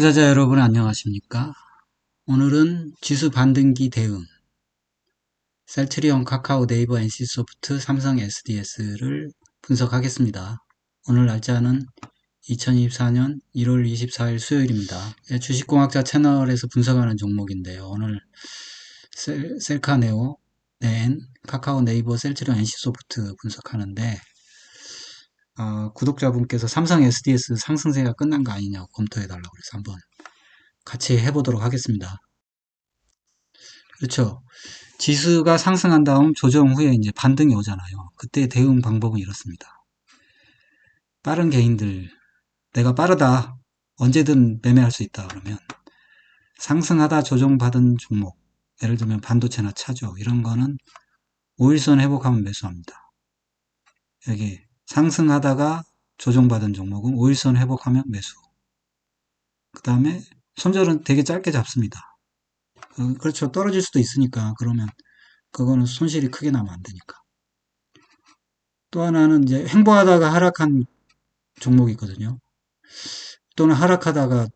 투자자 여러분 안녕하십니까? 오늘은 지수 반등기 대응 셀트리온, 카카오, 네이버, NC소프트, 삼성 SDS를 분석하겠습니다. 오늘 날짜는 2024년 1월 24일 수요일입니다. 예, 주식공학자 채널에서 분석하는 종목인데요. 오늘 셀, 셀카네오, 넨, 카카오, 네이버, 셀트리온, NC소프트 분석하는데 어, 구독자분께서 삼성 SDS 상승세가 끝난 거 아니냐고 검토해 달라고 그래서 한번 같이 해보도록 하겠습니다. 그렇죠. 지수가 상승한 다음 조정 후에 이제 반등이 오잖아요. 그때 대응 방법은 이렇습니다. 빠른 개인들, 내가 빠르다. 언제든 매매할 수 있다. 그러면 상승하다 조정받은 종목, 예를 들면 반도체나 차죠. 이런 거는 5일선 회복하면 매수합니다. 여기 상승하다가 조정받은 종목은 5일선 회복하면 매수. 그 다음에 손절은 되게 짧게 잡습니다. 어, 그렇죠. 떨어질 수도 있으니까 그러면 그거는 손실이 크게 나면 안 되니까. 또 하나는 이제 횡보하다가 하락한 종목이 있거든요. 또는 하락하다가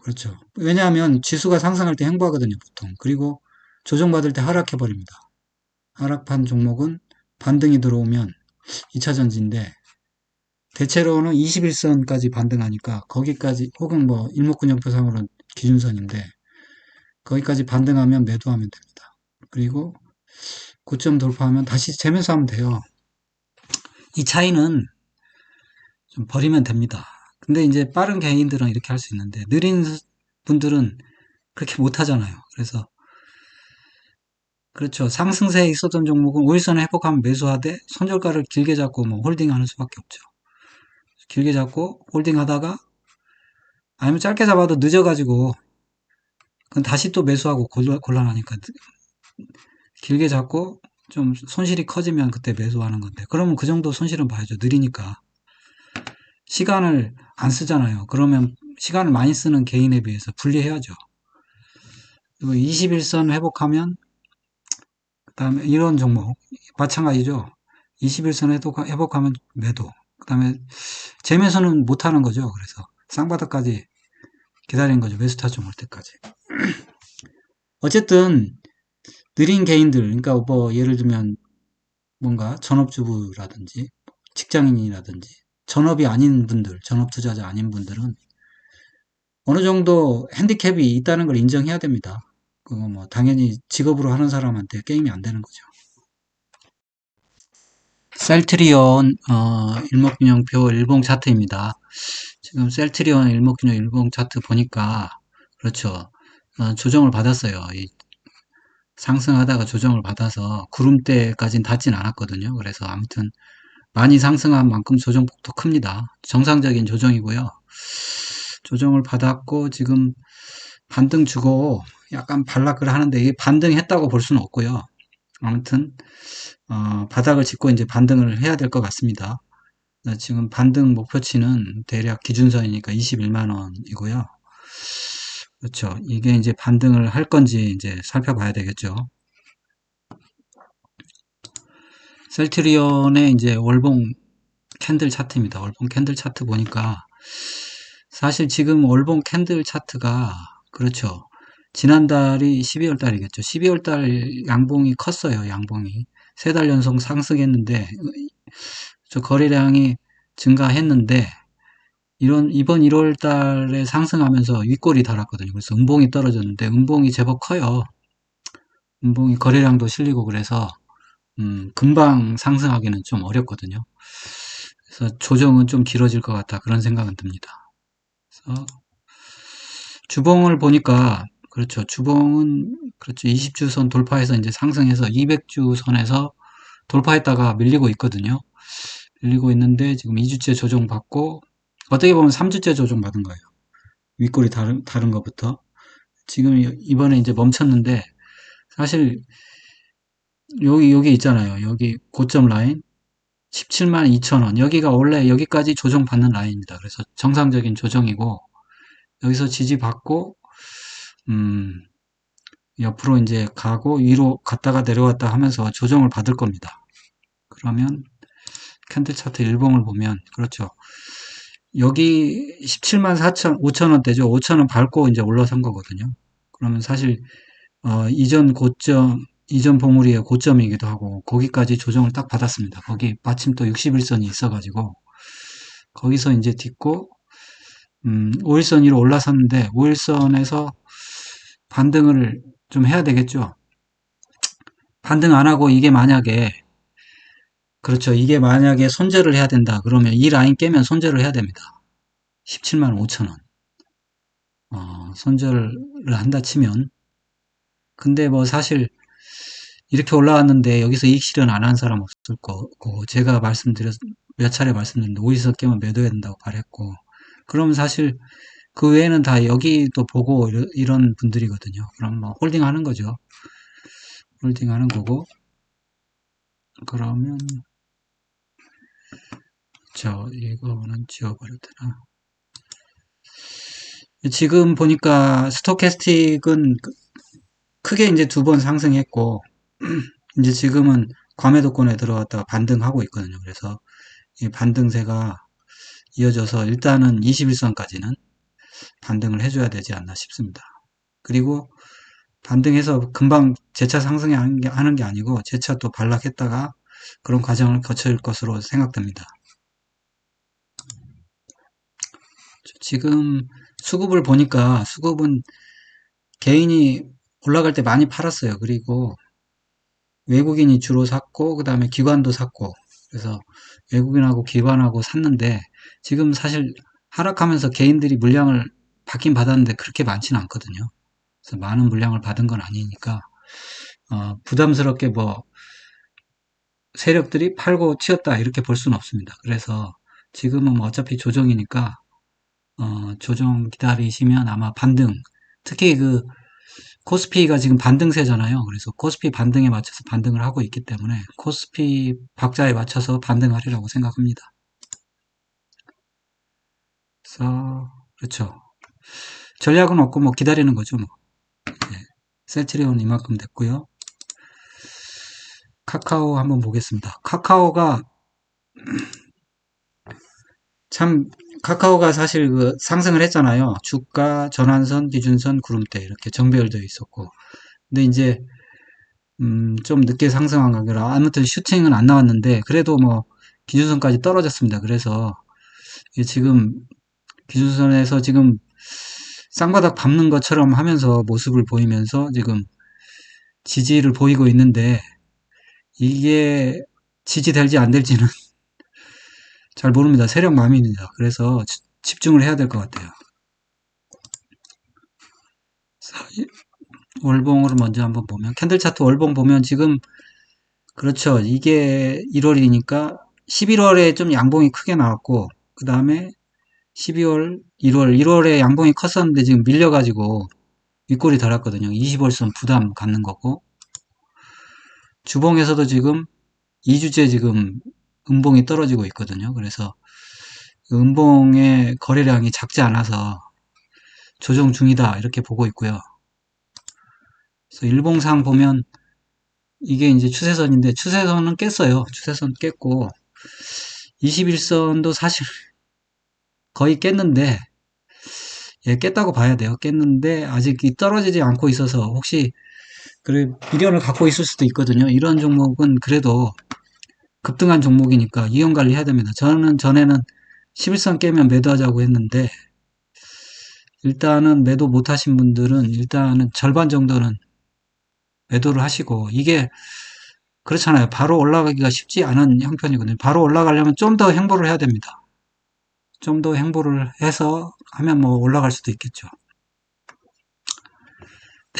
그렇죠. 왜냐하면 지수가 상승할 때 횡보하거든요, 보통. 그리고 조정받을 때 하락해 버립니다. 하락한 종목은 반등이 들어오면 2차 전지인데 대체로는 21선까지 반등하니까 거기까지 혹은 뭐 일목균형표상으로는 기준선인데 거기까지 반등하면 매도하면 됩니다. 그리고 고점 돌파하면 다시 재면서 하면 돼요. 이 차이는 좀 버리면 됩니다. 근데 이제 빠른 개인들은 이렇게 할 수 있는데 느린 분들은 그렇게 못 하잖아요. 그래서 그렇죠. 상승세에 있었던 종목은 5일선을 회복하면 매수하되 손절가를 길게 잡고 뭐 홀딩하는 수밖에 없죠. 길게 잡고 홀딩하다가 아니면 짧게 잡아도 늦어가지고 그건 다시 또 매수하고 곤란하니까 길게 잡고 좀 손실이 커지면 그때 매수하는 건데 그러면 그 정도 손실은 봐야죠. 느리니까 시간을 안 쓰잖아요. 그러면 시간을 많이 쓰는 개인에 비해서 분리해야죠. 그리고 21선 회복하면 그 다음에 이런 종목 마찬가지죠. 21선 회복, 회복하면 매도 그 다음에 재매수는 못하는 거죠. 그래서 쌍바닥까지 기다린 거죠. 매수 타점 올 때까지 어쨌든 느린 개인들 그러니까 뭐 예를 들면 뭔가 전업주부라든지 직장인이라든지 전업이 아닌 분들 전업 투자자 아닌 분들은 어느 정도 핸디캡이 있다는 걸 인정해야 됩니다. 그거 뭐 당연히 직업으로 하는 사람한테 게임이 안 되는 거죠. 셀트리온 어, 일목균형표 일봉 차트입니다. 지금 셀트리온 일목균형 일봉 차트 보니까 그렇죠. 어, 조정을 받았어요. 상승하다가 조정을 받아서 구름대까지는 닿진 않았거든요. 그래서 아무튼 많이 상승한 만큼 조정폭도 큽니다. 정상적인 조정이고요. 조정을 받았고 지금 반등 주고 약간 반락을 하는데 이게 반등했다고 볼 수는 없고요. 아무튼 어, 바닥을 짚고 이제 반등을 해야 될 것 같습니다. 지금 반등 목표치는 대략 기준선이니까 21만 원이고요. 그렇죠. 이게 이제 반등을 할 건지 이제 살펴봐야 되겠죠. 셀트리온의 이제 월봉 캔들 차트입니다. 월봉 캔들 차트 보니까 사실 지금 월봉 캔들 차트가 그렇죠. 지난달이 12월 달이겠죠. 12월 달 양봉이 컸어요. 양봉이. 세 달 연속 상승했는데 저 거래량이 증가했는데 이런 이번 1월 달에 상승하면서 윗골이 달았거든요. 그래서 음봉이 떨어졌는데 음봉이 제법 커요. 음봉이 거래량도 실리고 그래서 음, 금방 상승하기는 좀 어렵거든요. 그래서 조정은 좀 길어질 것 같다 그런 생각은 듭니다. 그래서 주봉을 보니까 그렇죠. 주봉은 그렇죠. 20주선 돌파해서 이제 상승해서 200주 선에서 돌파했다가 밀리고 있거든요. 밀리고 있는데 지금 2주째 조정받고 어떻게 보면 3주째 조정받은 거예요. 윗골이 다른 다른 것부터 지금 이번에 이제 멈췄는데 사실 여기 여기 있잖아요. 여기 고점 라인 17만 2천 원 여기가 원래 여기까지 조정받는 라인입니다. 그래서 정상적인 조정이고 여기서 지지받고 음, 옆으로 이제 가고 위로 갔다가 내려왔다 하면서 조정을 받을 겁니다. 그러면 캔들 차트 일봉을 보면 그렇죠. 여기 17만 4천, 5천 원대죠. 5천 원 밟고 이제 올라선 거거든요. 그러면 사실, 어, 이전 고점, 이전 봉우리의 고점이기도 하고, 거기까지 조정을 딱 받았습니다. 거기 마침 또 61선이 있어가지고, 거기서 이제 딛고, 음, 5일선 위로 올라섰는데, 5일선에서 반등을 좀 해야 되겠죠. 반등 안 하고 이게 만약에, 그렇죠. 이게 만약에 손절을 해야 된다. 그러면 이 라인 깨면 손절을 해야 됩니다. 17만 5천 원. 어, 손절을 한다 치면. 근데 뭐 사실 이렇게 올라왔는데 여기서 이익 실현 안 한 사람 없을 거고 제가 말씀드렸 몇 차례 말씀드렸는데 오이서 깨면 매도해야 된다고 말했고 그러면 사실 그 외에는 다 여기도 보고 이런 분들이거든요. 그럼 뭐 홀딩 하는 거죠. 홀딩 하는 거고 그러면 저 이거는 지워버려도 되나? 지금 보니까 스토캐스틱은 그- 크게 이제 두 번 상승했고 이제 지금은 과매도권에 들어갔다가 반등하고 있거든요. 그래서 이 반등세가 이어져서 일단은 21선까지는 반등을 해줘야 되지 않나 싶습니다. 그리고 반등해서 금방 재차 상승하는 게, 아니고 재차 또 반락했다가 그런 과정을 거칠 것으로 생각됩니다. 지금 수급을 보니까 수급은 개인이 올라갈 때 많이 팔았어요. 그리고 외국인이 주로 샀고 그 다음에 기관도 샀고 그래서 외국인하고 기관하고 샀는데 지금 사실 하락하면서 개인들이 물량을 받긴 받았는데 그렇게 많지는 않거든요. 그래서 많은 물량을 받은 건 아니니까 어, 부담스럽게 뭐 세력들이 팔고 튀었다 이렇게 볼 수는 없습니다. 그래서 지금은 뭐 어차피 조정이니까 어, 조정 기다리시면 아마 반등 특히 그 코스피가 지금 반등세잖아요. 그래서 코스피 반등에 맞춰서 반등을 하고 있기 때문에 코스피 박자에 맞춰서 반등하리라고 생각합니다. 그래서 그렇죠. 전략은 없고 뭐 기다리는 거죠. 뭐. 네. 셀트리온 이만큼 됐고요. 카카오 한번 보겠습니다. 카카오가 참 카카오가 사실 그 상승을 했잖아요. 주가, 전환선, 기준선, 구름대 이렇게 정배열되어 있었고. 근데 이제 음, 좀 늦게 상승한 거라 아무튼 슈팅은 안 나왔는데 그래도 뭐 기준선까지 떨어졌습니다. 그래서 지금 기준선에서 지금 쌍바닥 밟는 것처럼 하면서 모습을 보이면서 지금 지지를 보이고 있는데 이게 지지될지 안 될지는 잘 모릅니다. 세력 마음입니다. 그래서 집중을 해야 될 것 같아요. 월봉으로 먼저 한번 보면 캔들 차트 월봉 보면 지금 그렇죠. 이게 1월이니까 11월에 좀 양봉이 크게 나왔고 그 다음에 12월, 1월, 1월에 양봉이 컸었는데 지금 밀려가지고 윗골이 달았거든요. 20월선 부담 갖는 거고 주봉에서도 지금 2주째 지금 음봉이 떨어지고 있거든요. 그래서 음봉의 거래량이 작지 않아서 조정 중이다 이렇게 보고 있고요. 그래서 일봉상 보면 이게 이제 추세선인데 추세선은 깼어요. 추세선 깼고 21선도 사실 거의 깼는데 예, 깼다고 봐야 돼요. 깼는데 아직 떨어지지 않고 있어서 혹시 그래 미련을 갖고 있을 수도 있거든요. 이런 종목은 그래도 급등한 종목이니까 이용 관리해야 됩니다. 저는 전에는 11선 깨면 매도하자고 했는데 일단은 매도 못 하신 분들은 일단은 절반 정도는 매도를 하시고 이게 그렇잖아요. 바로 올라가기가 쉽지 않은 형편이거든요. 바로 올라가려면 좀 더 행보를 해야 됩니다. 좀 더 행보를 해서 하면 뭐 올라갈 수도 있겠죠.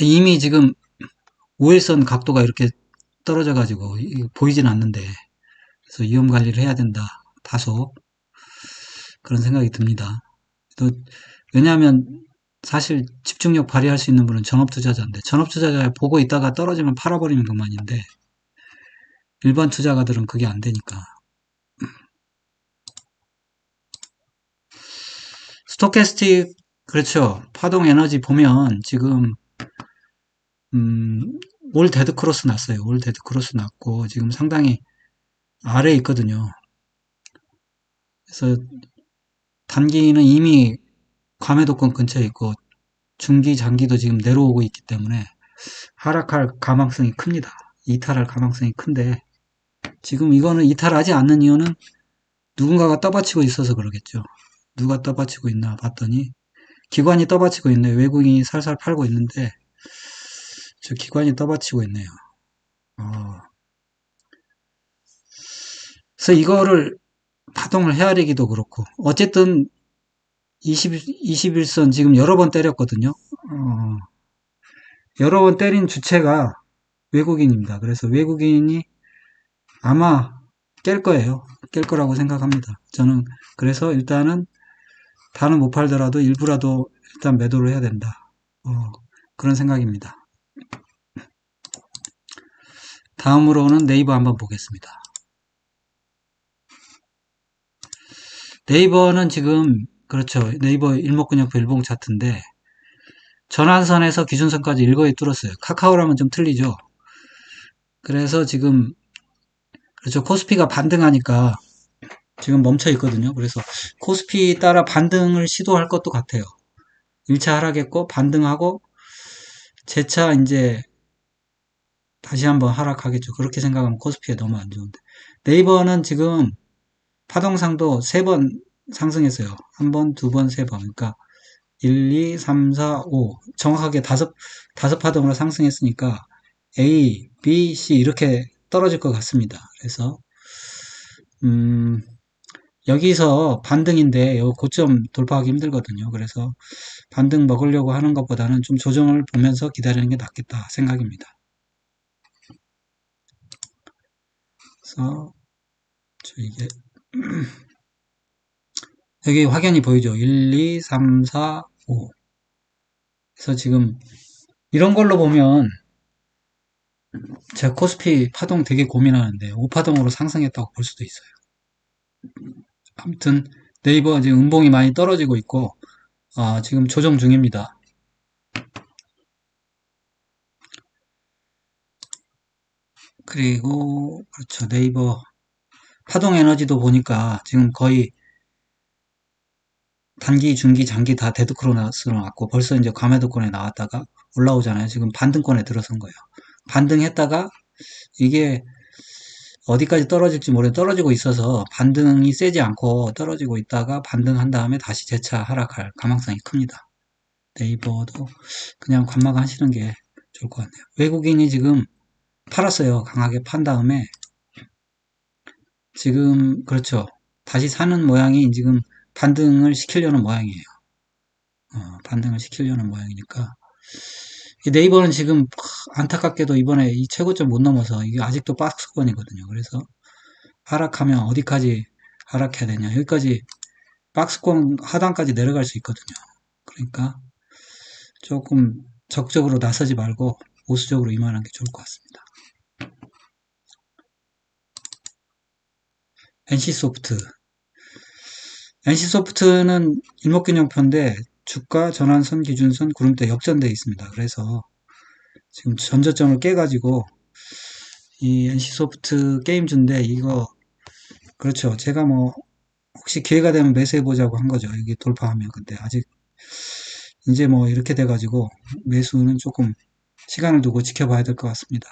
이미 지금 5일선 각도가 이렇게 떨어져 가지고 보이진 않는데 그래서 위험 관리를 해야 된다. 다소 그런 생각이 듭니다. 또 왜냐하면 사실 집중력 발휘할 수 있는 분은 전업 투자자인데 전업 투자자 보고 있다가 떨어지면 팔아버리면 그만인데 일반 투자가들은 그게 안 되니까 스토캐스틱 그렇죠 파동 에너지 보면 지금 음, 올 데드 크로스 났어요 올 데드 크로스 났고 지금 상당히 아래에 있거든요 그래서 단기는 이미 과매도권 근처에 있고 중기, 장기도 지금 내려오고 있기 때문에 하락할 가망성이 큽니다. 이탈할 가망성이 큰데 지금 이거는 이탈하지 않는 이유는 누군가가 떠받치고 있어서 그러겠죠. 누가 떠받치고 있나 봤더니 기관이 떠받치고 있네요. 외국인이 살살 팔고 있는데 저 기관이 떠받치고 있네요. 어. 그래서 이거를 파동을 헤아리기도 그렇고 어쨌든 20, 21선 지금 여러 번 때렸거든요. 어, 여러 번 때린 주체가 외국인입니다. 그래서 외국인이 아마 깰 거예요. 깰 거라고 생각합니다. 저는 그래서 일단은 다는 못 팔더라도 일부라도 일단 매도를 해야 된다. 어, 그런 생각입니다. 다음으로는 네이버 한번 보겠습니다. 네이버는 지금 그렇죠. 네이버 일목근역표 일봉 차트인데 전환선에서 기준선까지 일거에 뚫었어요. 카카오랑은 좀 틀리죠. 그래서 지금 그렇죠. 코스피가 반등하니까 지금 멈춰 있거든요. 그래서 코스피 따라 반등을 시도할 것도 같아요. 1차 하락했고 반등하고 재차 이제 다시 한번 하락하겠죠. 그렇게 생각하면 코스피에 너무 안 좋은데 네이버는 지금 파동상도 세 번 상승했어요. 한 번, 두 번, 세 번. 그러니까 1, 2, 3, 4, 5 정확하게 다섯 다섯 파동으로 상승했으니까 A, B, C 이렇게 떨어질 것 같습니다. 그래서 음, 여기서 반등인데 요 고점 돌파하기 힘들거든요. 그래서 반등 먹으려고 하는 것보다는 좀 조정을 보면서 기다리는 게 낫겠다 생각입니다. 그래서 저 이게 여기 확연히 보이죠. 1, 2, 3, 4, 5 그래서 지금 이런 걸로 보면 제가 코스피 파동 되게 고민하는데 5파동으로 상승했다고 볼 수도 있어요. 아무튼 네이버 지금 음봉이 많이 떨어지고 있고 아, 지금 조정 중입니다. 그리고 그렇죠 네이버 파동 에너지도 보니까 지금 거의 단기, 중기, 장기 다 데드크로나스로 나왔고 벌써 이제 과매도권에 나왔다가 올라오잖아요. 지금 반등권에 들어선 거예요. 반등했다가 이게 어디까지 떨어질지 모르 떨어지고 있어서 반등이 세지 않고 떨어지고 있다가 반등한 다음에 다시 재차 하락할 가망성이 큽니다. 네이버도 그냥 관망하시는 게 좋을 것 같네요. 외국인이 지금 팔았어요. 강하게 판 다음에 지금 그렇죠. 다시 사는 모양이 지금 반등을 시키려는 모양이에요. 어, 반등을 시키려는 모양이니까 네이버는 지금 안타깝게도 이번에 이 최고점 못 넘어서 이게 아직도 박스권이거든요. 그래서 하락하면 어디까지 하락해야 되냐. 여기까지 박스권 하단까지 내려갈 수 있거든요. 그러니까 조금 적극적으로 나서지 말고 보수적으로 임하는 게 좋을 것 같습니다. NC소프트 NC소프트는 일목균형표인데 주가 전환선 기준선 구름대 역전되어 있습니다. 그래서 지금 전저점을 깨가지고 이 NC소프트 게임주인데 이거 그렇죠. 제가 뭐 혹시 기회가 되면 매수해 보자고 한 거죠. 이게 돌파하면 근데 아직 이제 뭐 이렇게 돼가지고 매수는 조금 시간을 두고 지켜봐야 될 것 같습니다.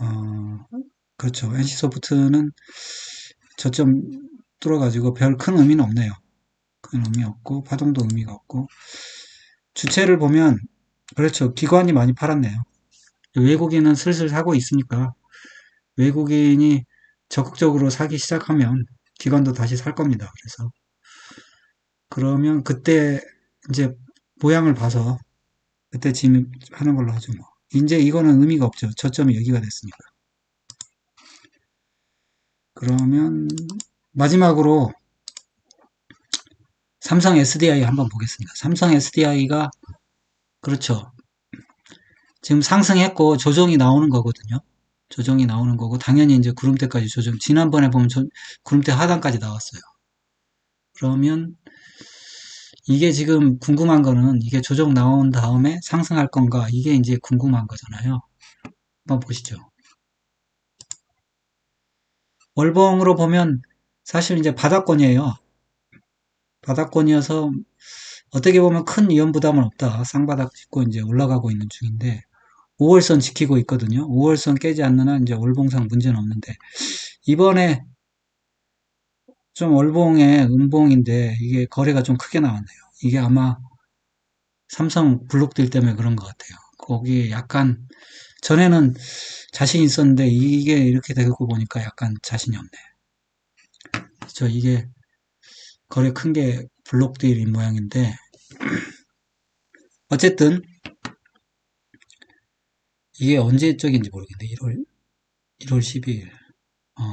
어, 그렇죠. NC소프트는 저점 뚫어가지고 별 큰 의미는 없네요. 큰 의미 없고 파동도 의미가 없고 주체를 보면 그렇죠. 기관이 많이 팔았네요. 외국인은 슬슬 사고 있으니까 외국인이 적극적으로 사기 시작하면 기관도 다시 살 겁니다. 그래서 그러면 그때 이제 모양을 봐서 그때 진입하는 걸로 하죠. 뭐. 이제 이거는 의미가 없죠. 저점이 여기가 됐으니까. 그러면 마지막으로 삼성 SDI 한번 보겠습니다. 삼성 SDI가 그렇죠. 지금 상승했고 조정이 나오는 거거든요. 조정이 나오는 거고 당연히 이제 구름대까지 조정. 지난번에 보면 저, 구름대 하단까지 나왔어요. 그러면 이게 지금 궁금한 거는 이게 조정 나온 다음에 상승할 건가 이게 이제 궁금한 거잖아요. 한번 보시죠. 월봉으로 보면 사실 이제 바닥권이에요. 바닥권이어서 어떻게 보면 큰 위험 부담은 없다. 쌍바닥 짚고 이제 올라가고 있는 중인데 5월선 지키고 있거든요. 5월선 깨지 않는 한 이제 월봉상 문제는 없는데 이번에 좀 월봉에 음봉인데 이게 거래가 좀 크게 나왔네요. 이게 아마 삼성 블록딜 때문에 그런 것 같아요. 거기 약간 전에는 자신 있었는데 이게 이렇게 되고 보니까 약간 자신이 없네. 저 이게 거래 큰 게 블록딜인 모양인데 어쨌든 이게 언제 쪽인지 모르겠네. 1월 1월 12일. 어,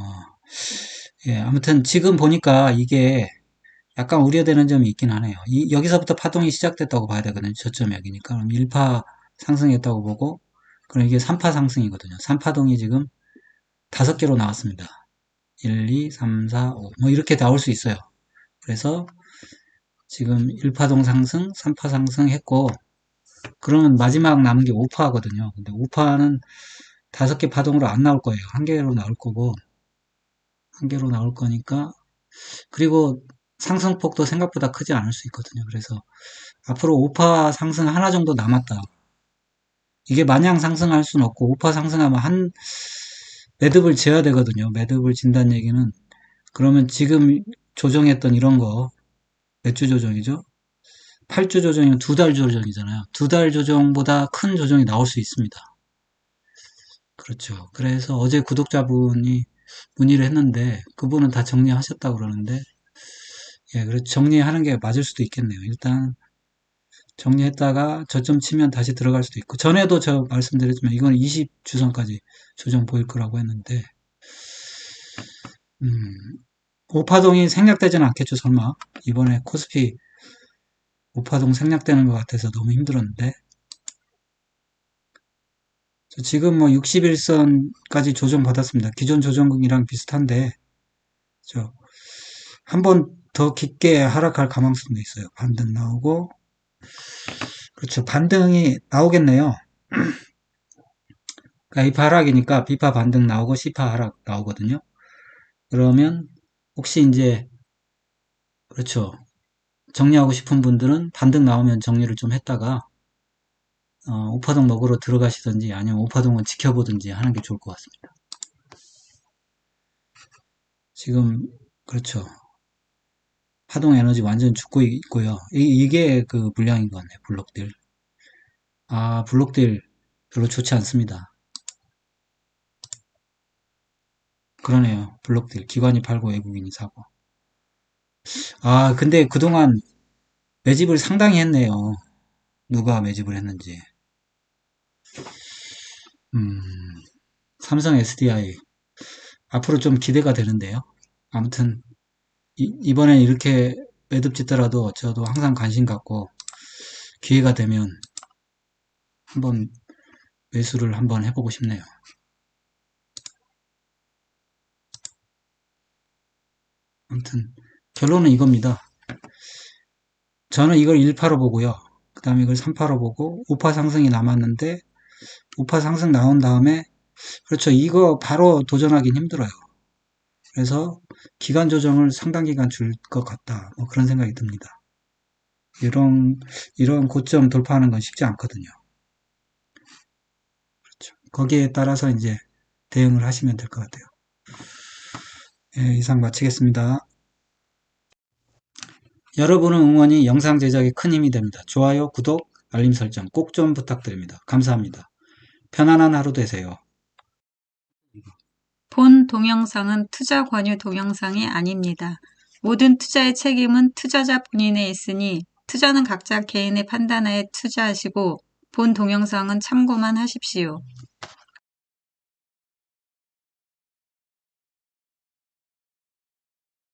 예, 아무튼 지금 보니까 이게 약간 우려되는 점이 있긴 하네요. 이, 여기서부터 파동이 시작됐다고 봐야 되거든요. 저점 여기니까. 그럼 1파 상승했다고 보고, 그럼 이게 3파 상승이거든요. 3파동이 지금 5개로 나왔습니다. 1, 2, 3, 4, 5. 뭐 이렇게 나올 수 있어요. 그래서 지금 1파동 상승, 3파 상승 했고, 그러면 마지막 남은 게 5파거든요. 근데 5파는 5개 파동으로 안 나올 거예요. 한 개로 나올 거고, 한 개로 나올 거니까, 그리고 상승폭도 생각보다 크지 않을 수 있거든요. 그래서 앞으로 5파 상승 하나 정도 남았다. 이게 마냥 상승할 수는 없고 5파 상승하면 한 매듭을 재야 되거든요. 매듭을 진다는 얘기는 그러면 지금 조정했던 이런 거 몇 주 조정이죠? 8주 조정이면 두 달 조정이잖아요. 두 달 조정보다 큰 조정이 나올 수 있습니다. 그렇죠. 그래서 어제 구독자분이 문의를 했는데 그분은 다 정리하셨다고 그러는데 예, 그래서 정리하는 게 맞을 수도 있겠네요. 일단 정리했다가 저점 치면 다시 들어갈 수도 있고 전에도 저 말씀드렸지만 이건 20주선까지 조정 보일 거라고 했는데 음, 오파동이 생략되지는 않겠죠 설마 이번에 코스피 오파동 생략되는 것 같아서 너무 힘들었는데 지금 뭐 61선까지 조정 받았습니다. 기존 조정이랑 비슷한데 한번 더 깊게 하락할 가능성도 있어요. 반등 나오고 그렇죠. 반등이 나오겠네요. 그러니까 이파 하락이니까 비파 반등 나오고 C파 하락 나오거든요. 그러면 혹시 이제 그렇죠. 정리하고 싶은 분들은 반등 나오면 정리를 좀 했다가 어, 오파동 먹으러 들어가시든지 아니면 오파동을 지켜보든지 하는 게 좋을 것 같습니다. 지금 그렇죠. 파동 에너지 완전 죽고 있고요. 이, 게그 물량인 것 같네요. 블록들. 아, 블록들 별로 좋지 않습니다. 그러네요. 블록들. 기관이 팔고 외국인이 사고. 아, 근데 그동안 매집을 상당히 했네요. 누가 매집을 했는지. 음, 삼성 SDI. 앞으로 좀 기대가 되는데요. 아무튼, 이, 번엔 이렇게 매듭 짓더라도 저도 항상 관심 갖고 기회가 되면 한번 매수를 한번 해보고 싶네요. 아무튼 결론은 이겁니다. 저는 이걸 1파로 보고요. 그 다음에 이걸 3파로 보고 5파 상승이 남았는데 5파 상승 나온 다음에 그렇죠. 이거 바로 도전하기는 힘들어요. 그래서 기간 조정을 상당 기간 줄 것 같다. 뭐 그런 생각이 듭니다. 이런, 이런 고점 돌파하는 건 쉽지 않거든요. 그렇죠. 거기에 따라서 이제 대응을 하시면 될 것 같아요. 예, 이상 마치겠습니다. 여러분의 응원이 영상 제작에 큰 힘이 됩니다. 좋아요, 구독, 알림 설정 꼭 좀 부탁드립니다. 감사합니다. 편안한 하루 되세요. 본 동영상은 투자 권유 동영상이 아닙니다. 모든 투자의 책임은 투자자 본인에 있으니 투자는 각자 개인의 판단하에 투자하시고 본 동영상은 참고만 하십시오.